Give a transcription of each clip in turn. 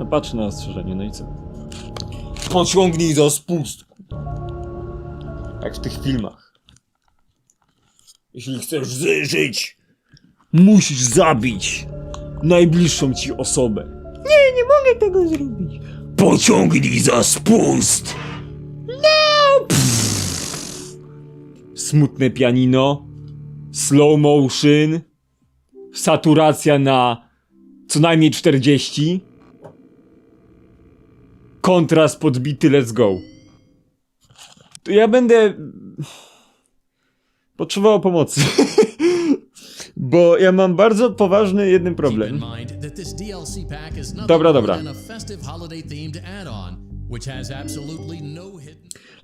No patrz na ostrzeżenie, no i co? Pociągnij za spust. Jak w tych filmach. Jeśli chcesz żyć, musisz zabić najbliższą ci osobę. Nie, nie mogę tego zrobić. Pociągnij za spust. No! Pff. Smutne pianino, slow motion, saturacja na co najmniej 40. Kontrast podbity, let's go. To ja będę. Potrzebował pomocy. Bo ja mam bardzo poważny jeden problem. Dobra, dobra. no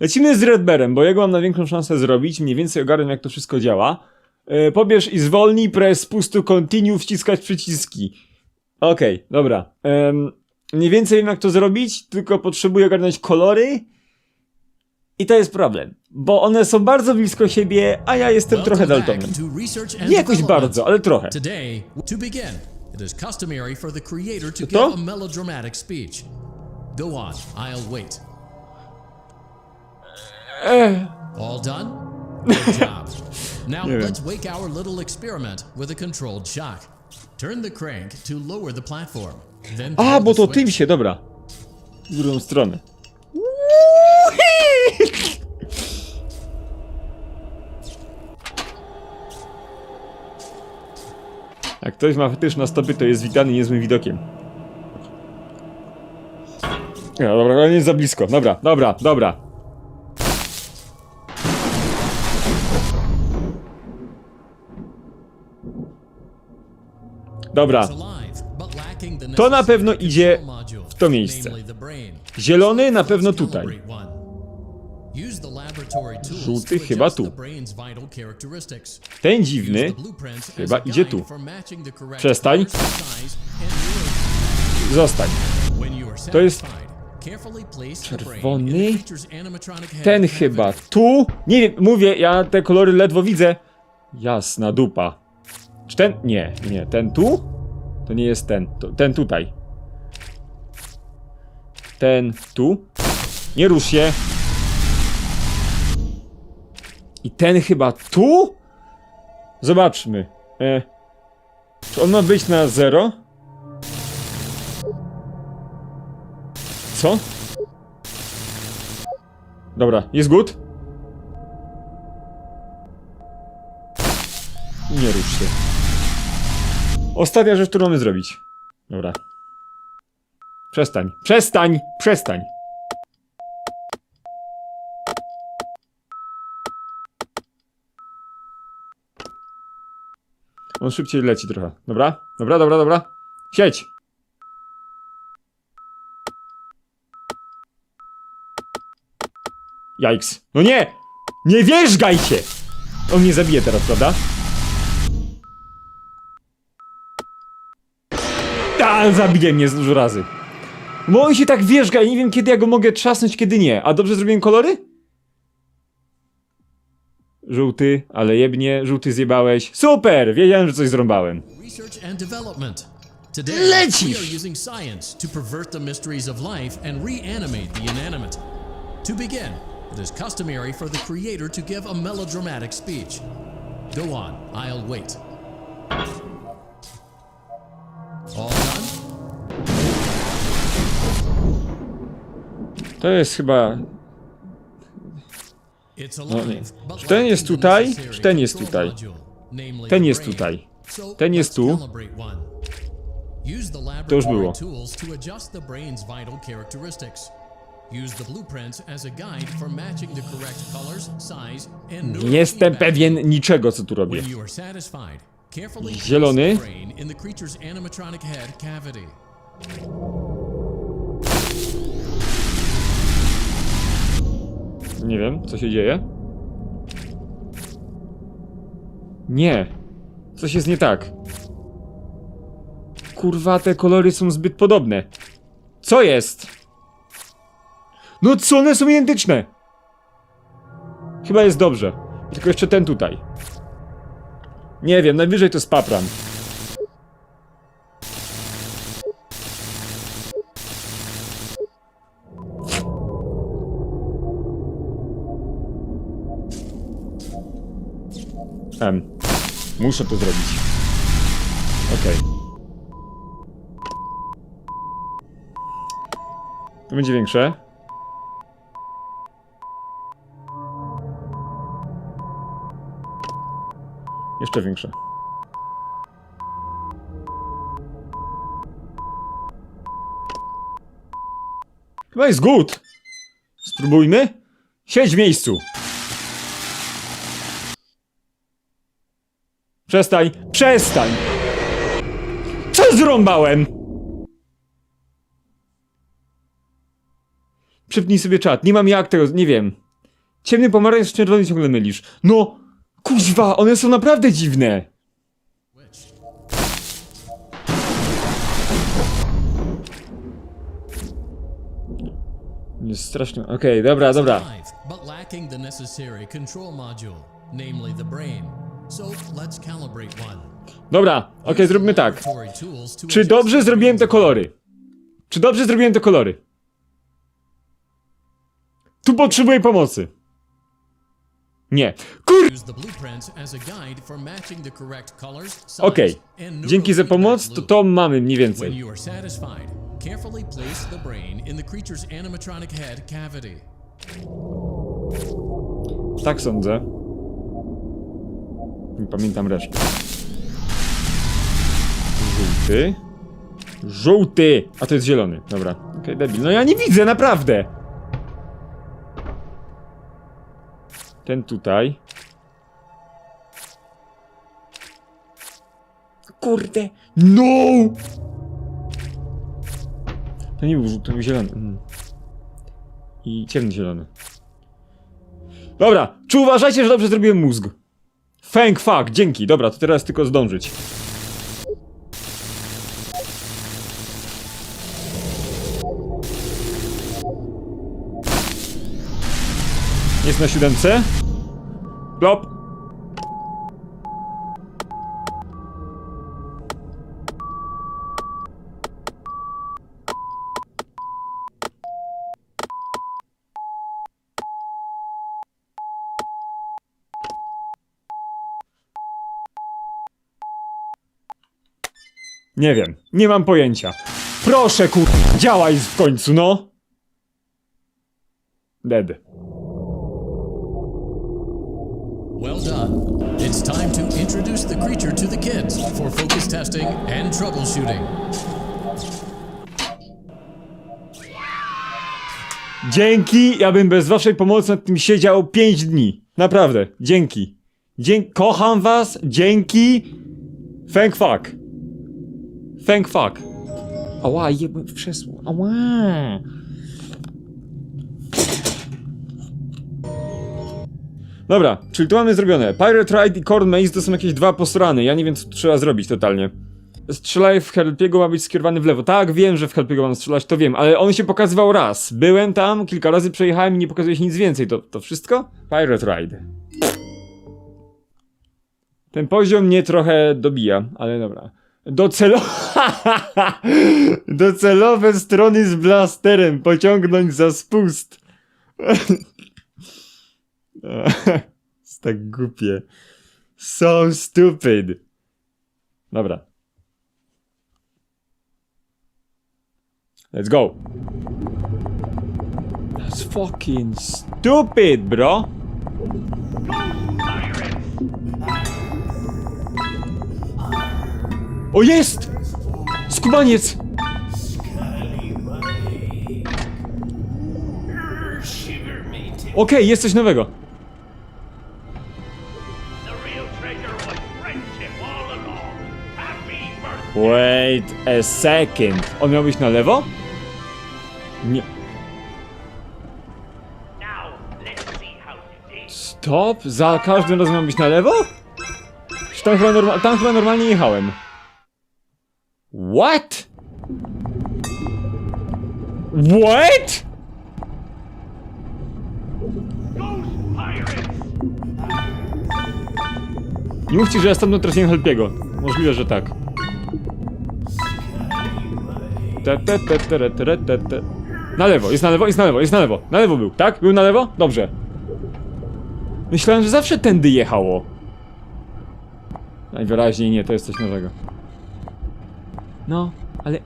Lecimy z Redberem, bo jego mam na większą szansę zrobić. Mniej więcej ogarnę, jak to wszystko działa. E, pobierz i zwolnij, press pustu continue, wciskać przyciski. Okej, dobra. Em, mniej więcej wiem, jak to zrobić, tylko potrzebuję ogarnąć kolory. I to jest problem, bo one są bardzo blisko siebie, a ja jestem trochę daltonem. Nie jakoś bardzo, ale trochę. It is customary for the creator to give a melodramatic speech. Go on, I'll wait. All done? Good job. Now let's wake our little experiment with a controlled shock. Turn the crank to lower the platform. A, bo to tym się, dobra. W drugą stronę. Jak ktoś ma fetysz na stopy, to jest witany niezłym widokiem. No, dobra, ale nie za blisko. Dobra, dobra, dobra. Dobra, To na pewno idzie w to miejsce. zielony na pewno tutaj. Żółty chyba tu. Ten dziwny chyba idzie tu. Przestań. Zostań. To jest czerwony. Ten chyba tu. Nie wiem, mówię, ja te kolory ledwo widzę. Jasna dupa. Czy ten? Nie, nie. Ten tu? To nie jest ten. To, ten tutaj. Ten tu. Nie rusz się. I ten chyba tu? Zobaczmy. E, czy on ma być na zero? Co? Dobra, jest good? Nie rusz się. Ostatnia rzecz, którą mamy zrobić. Dobra. Przestań. Przestań! Przestań! On szybciej leci trochę. Dobra? Dobra, dobra, dobra. Siedź! Jajks. No nie! Nie wierzgaj się! On mnie zabije teraz, prawda? A, zabije mnie dużo razy. Bo on się tak wierzga i nie wiem kiedy ja go mogę trzasnąć, kiedy nie. A dobrze zrobiłem kolory? Żółty, ale jebnie, żółty zjebałeś. Super! Wiedziałem, że coś zrąbałem. Research and development. Today, Lecisz! we are using science to pervert the mysteries of life and reanimate the inanimate. To begin, it is customary for the creator to give a melodramatic speech. Go on, I'll wait. All To jest chyba... No nie. Czy ten jest tutaj, czy ten jest tutaj? Ten jest tutaj. Ten jest tu. To już było. tools to adjust the brain's vital characteristics. Nie wiem, co się dzieje. Nie. Coś jest nie tak. Kurwa, te kolory są zbyt podobne. Co jest? No co, one są identyczne. Chyba jest dobrze. Tylko jeszcze ten tutaj. Nie wiem, najwyżej to spapram. M. Muszę to zrobić. Okej. To będzie większe. Jeszcze większe. Chyba jest good. Spróbujmy. Siedź w miejscu. Przestań, przestań! Co zrąbałem? Przypnij sobie czat, nie mam jak tego, nie wiem. Ciemny pomarańcz, czerwony ciągle mylisz. No, kuźwa, one są naprawdę dziwne. Jest strasznie, okej, dobra, dobra. Life, but lacking the necessary control module, namely. Dobra, okej, zróbmy tak. Czy dobrze zrobiłem te kolory? Czy dobrze zrobiłem te kolory? Tu potrzebuję pomocy. Nie. Kur... Okej. and Dzięki za pomoc, to to mamy mniej więcej. you are Nie pamiętam reszty. Żółty. Żółty! A to jest zielony. Dobra. Okej, debil. No ja nie widzę, naprawdę! Ten tutaj. Kurde! No! To nie był żółty, to był zielony. Mm. I ciemny zielony. Dobra, czy uważajcie, że dobrze zrobiłem mózg? Fang fuck, dzięki. Dobra, to teraz tylko zdążyć. Jest na siódemce. Plop. Nie wiem, nie mam pojęcia. Proszę kur... działaj w końcu, no! Dead. Well done. It's time to introduce the creature to the kids for focus testing and troubleshooting. Dzięki, ja bym bez waszej pomocy nad tym siedział 5 dni. Naprawdę, dzięki. Dzięki, kocham was, dzięki. Thank fuck. Thank fuck. Ała, jebłem w krzesło, ała. Dobra, czyli tu mamy zrobione. Pirate Ride i Corn Maze to są jakieś dwa posrany. Ja nie wiem, co trzeba zrobić totalnie. Strzelaj w Helpiego ma być skierowany w lewo. Tak, wiem, że w Helpiego mam strzelać, to wiem, ale on się pokazywał raz. Byłem tam, kilka razy przejechałem i nie pokazuje się nic więcej. To, to wszystko? Pirate Ride. Ten poziom mnie trochę dobija, ale dobra. Docelo... Docelowe strony z blasterem pociągnąć za spust. Jest tak głupie. So stupid. Dobra. Let's go. That's fucking stupid, bro. O jest! Skubaniec! Okej, jest coś nowego. Wait a second. On miał być na lewo? Nie. Stop? Za każdym razem mam być na lewo? Tam chyba, tam chyba normalnie jechałem. What? What? Nie mówcie, że ja stamtąd trafiłem Helpiego. Możliwe, że tak. Te, te, te, te, te, te, te. Na lewo, jest na lewo, jest na lewo, jest na lewo. Na lewo był, tak? Był na lewo? Dobrze. Myślałem, że zawsze tędy jechało. Najwyraźniej nie, to jest coś nowego. No, ale...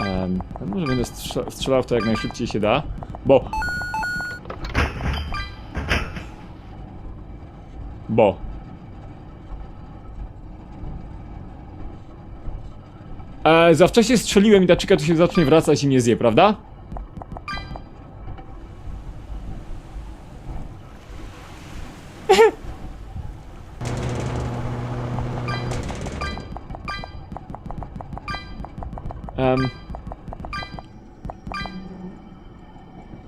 Um, może będę strze- strzelał w to jak najszybciej się da, bo... Bo... E, za wcześnie strzeliłem i ta czyka tu się zacznie wracać i mnie zje, prawda? Em.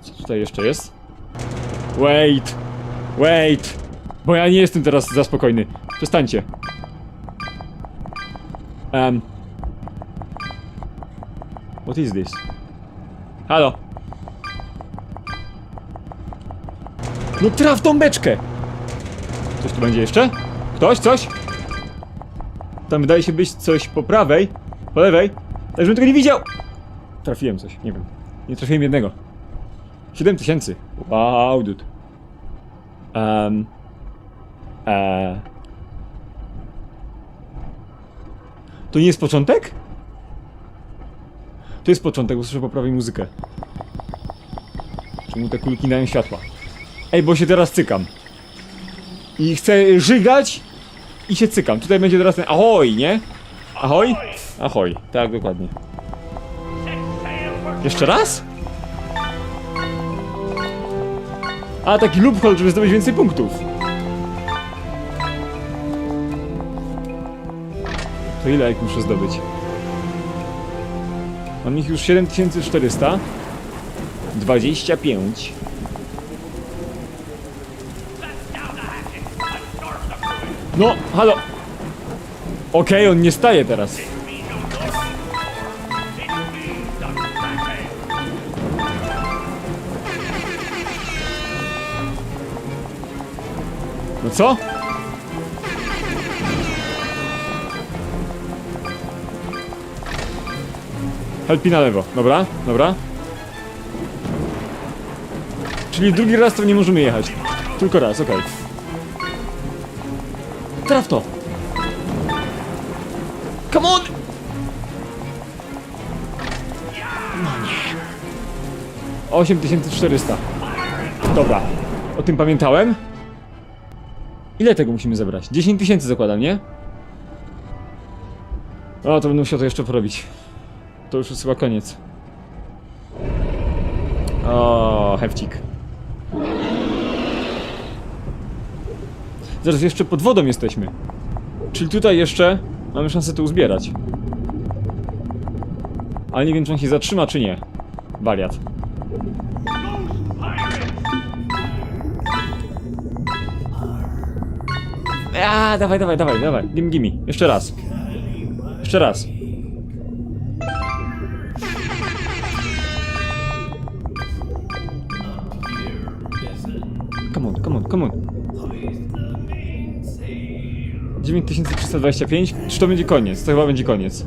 Co tutaj jeszcze jest? Wait! Wait! Bo ja nie jestem teraz za spokojny. Przestańcie. Um. What is this? Halo? No traf tą beczkę! Coś tu będzie jeszcze? Ktoś? Coś? Tam wydaje się być coś po prawej, po lewej. Tak, żebym tego nie widział! Trafiłem coś, nie wiem. Nie trafiłem jednego. 7 tysięcy. Wow, dude. Um. Eee. To nie jest początek? To jest początek, bo słyszę po prawej muzykę. Czemu te kulki dają światła? Ej, bo się teraz cykam. I chcę żygać i się cykam. Tutaj będzie teraz ten ahoj, nie? Ahoj? Ahoj, tak, dokładnie. Jeszcze raz? A, taki loophole, żeby zdobyć więcej punktów. To ile jak muszę zdobyć? Mam ich już 7400. 25. down the hatches and storm the crew. No, halo! Okej, on nie staje teraz. No co? Helpi na lewo. Dobra, dobra. Czyli drugi raz to nie możemy jechać. Tylko raz, okej. Traf to! Come on! No nie. 8400. Dobra. O tym pamiętałem. Ile tego musimy zebrać? 10 tysięcy zakładam, nie? O, to będę musiał to jeszcze porobić. To już jest chyba koniec. O, hefcik. Zaraz jeszcze pod wodą jesteśmy. Czyli tutaj jeszcze mamy szansę to uzbierać. Ale nie wiem, czy on się zatrzyma, czy nie. Wariat. A, dawaj, dawaj, dawaj, dawaj. Gimme, gimme. Jeszcze raz. Jeszcze raz. Come on, come on, come on. 9325? Czy to będzie koniec? To chyba będzie koniec.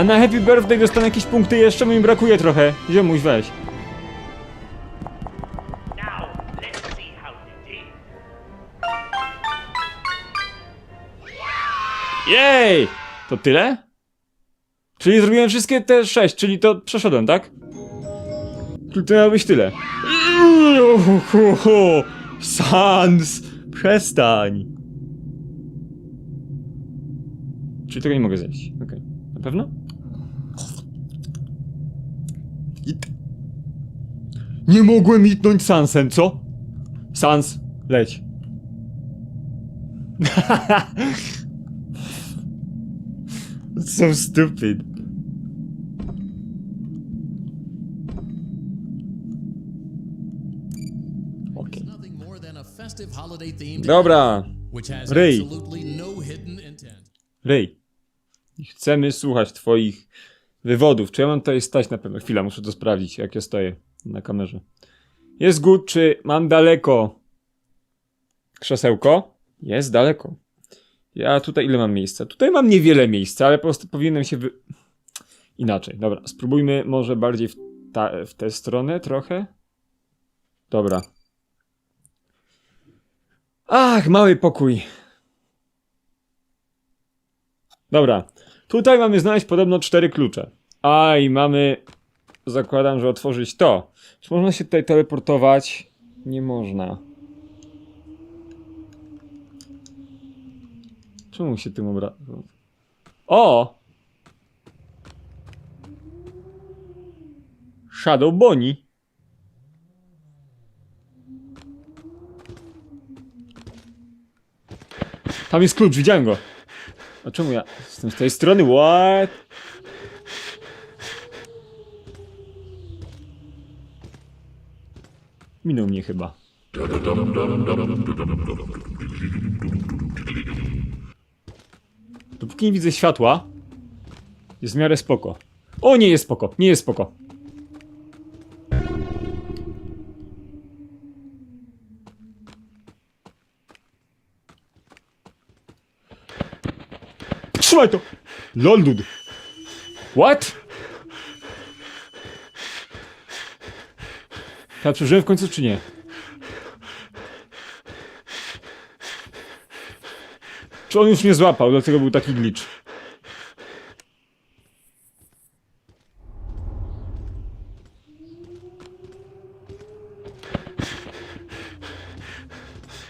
A na Happy Birthday dostanę jakieś punkty jeszcze, bo mi brakuje trochę. Ziomuś, weź. Jej! To tyle? Czyli zrobiłem wszystkie te sześć, czyli to przeszedłem, tak? Czyli to miało być tyle. Sans! Przestań! Czyli tego nie mogę zjeść. Okej. Na pewno? It. Nie mogłem itnąć Sansem, co? Sans, leć. so stupid. Okay. Dobra, which has Rej. Chcemy słuchać twoich wywodów. Czy ja mam tutaj stać na pewno? Chwila, muszę to sprawdzić, jak ja stoję na kamerze. Jest good, czy mam daleko krzesełko? Jest daleko. Ja tutaj ile mam miejsca? Tutaj mam niewiele miejsca, ale po prostu powinienem się wy... Inaczej, dobra. Spróbujmy może bardziej w, ta, w tę stronę trochę. Dobra. Ach, mały pokój. Dobra. Tutaj mamy znaleźć podobno cztery klucze. A i mamy... Zakładam, że otworzyć to. Czy można się tutaj teleportować? Nie można. Czemu się tym obra... O! Shadow Bonnie. Tam jest klucz, widziałem go. A czemu ja jestem z tej strony? What? Minął mnie chyba. Dopóki nie widzę światła, jest w miarę spoko. O, nie jest spoko, nie jest spoko. Trzymaj to! Lol, dude. What? Ja przeżyłem w końcu, czy nie? Czy on już mnie złapał, dlatego był taki glitch?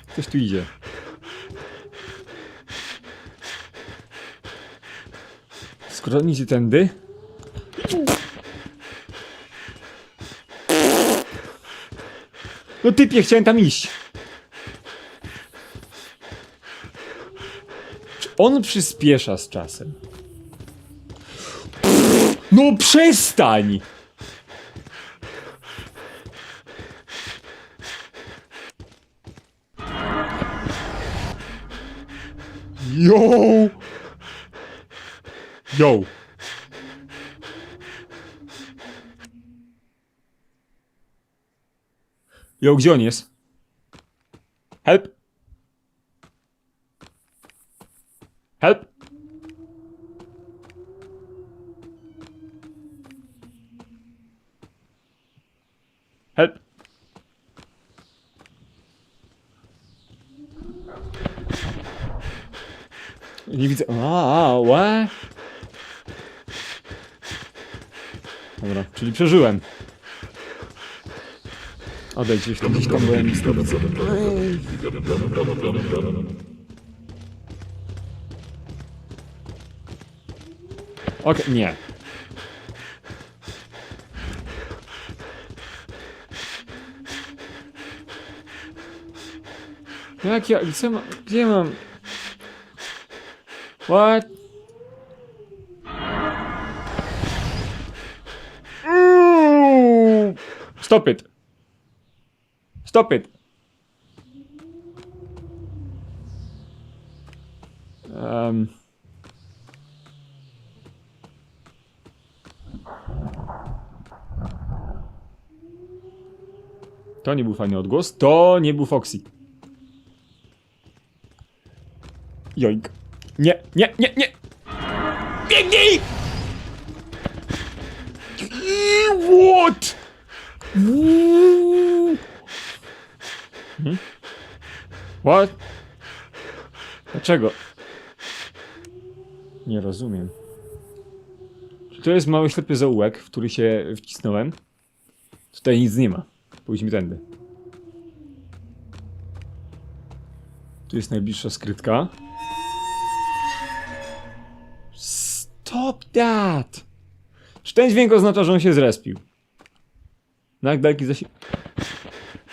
Ktoś tu idzie. Nie idzie tędy... No typie, chciałem tam iść. Czy on przyspiesza z czasem? No przestań! Yo! Yo! Yo, gdzie on jest? Help! Help! Help! Nie widzę. A, a, łe. Dobra, czyli przeżyłem. Odejdź, gdzieś tam byłem nic nie widzę. Okej, nie. Jak ja, gdzie mam, gdzie mam? What? Stop it. Stop it. Um. To nie był fajny odgłos. To nie był Foxy. Joink. Nie, nie, nie, nie! Biegnij! What? Hmm? What? Dlaczego? Nie rozumiem. Czy to jest mały ślepy zaułek, w który się wcisnąłem? Tutaj nic nie ma. Pójdźmy tędy. Tu jest najbliższa skrytka. Stop that! Czy ten dźwięk oznacza, że on się zrespił? Na jak daleki zasięg...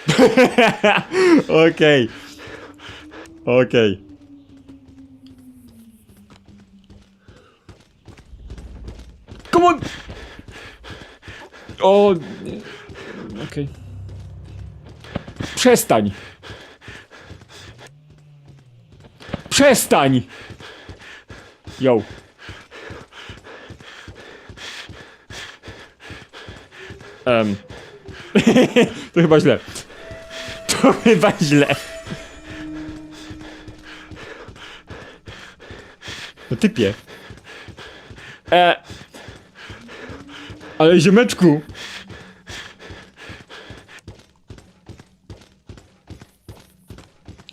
Okej. Okej. Come on! O... nie. Okej. Przestań! Przestań! Yo. Um. to chyba źle. To chyba źle. No typie. E. Ale ziomeczku.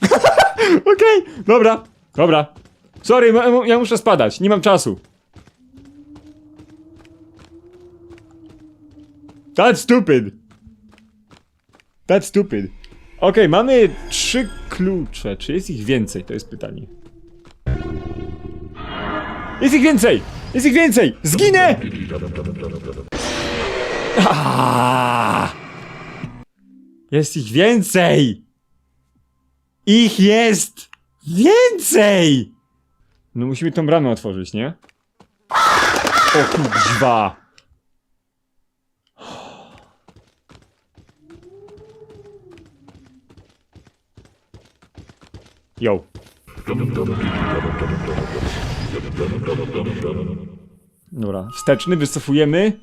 Okej, dobra, dobra. Sorry, ja muszę spadać, nie mam czasu. That's stupid. That's stupid. Okej, mamy trzy klucze. Czy jest ich więcej? To jest pytanie. Jest ich więcej! Jest ich więcej! Zginę! Jest ich więcej! Ich jest więcej! No musimy tą bramę otworzyć, nie? O kuźwa! Yo. Dobra, wsteczny, wycofujemy.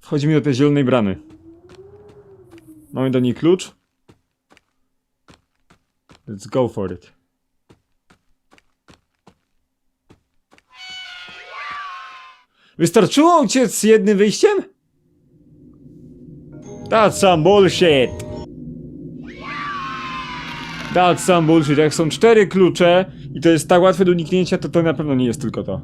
Wchodzimy do tej zielonej bramy. Mamy do niej klucz. Let's go for it. Wystarczyło uciec z jednym wyjściem? That's some bullshit. That's some bullshit. Jak są cztery klucze i to jest tak łatwe do uniknięcia, to to na pewno nie jest tylko to.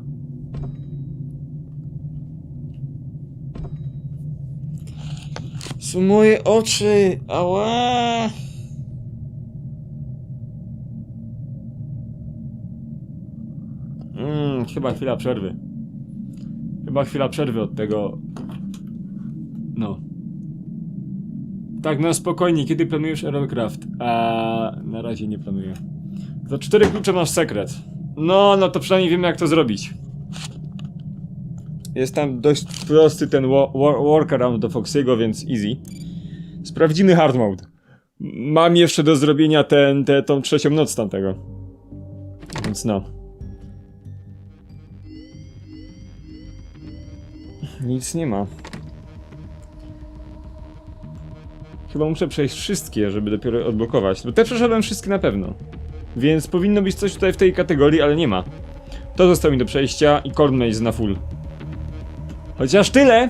Są moje oczy! Ała! Mm, chyba chwila przerwy. Chyba chwila przerwy od tego. No. Tak, no spokojnie, kiedy planujesz Aerocraft? A na razie nie planuję. Za cztery klucze masz sekret. No, no to przynajmniej wiemy jak to zrobić. Jest tam dość prosty ten wo- wo- workaround do Foxiego, więc easy. Sprawdzimy hard mode. Mam jeszcze do zrobienia ten, te, tą trzecią noc tamtego. Więc no. Nic nie ma. Chyba muszę przejść wszystkie, żeby dopiero odblokować. Bo te przeszedłem wszystkie na pewno. Więc powinno być coś tutaj w tej kategorii, ale nie ma. To zostało mi do przejścia i Cornmaze na full. Chociaż tyle,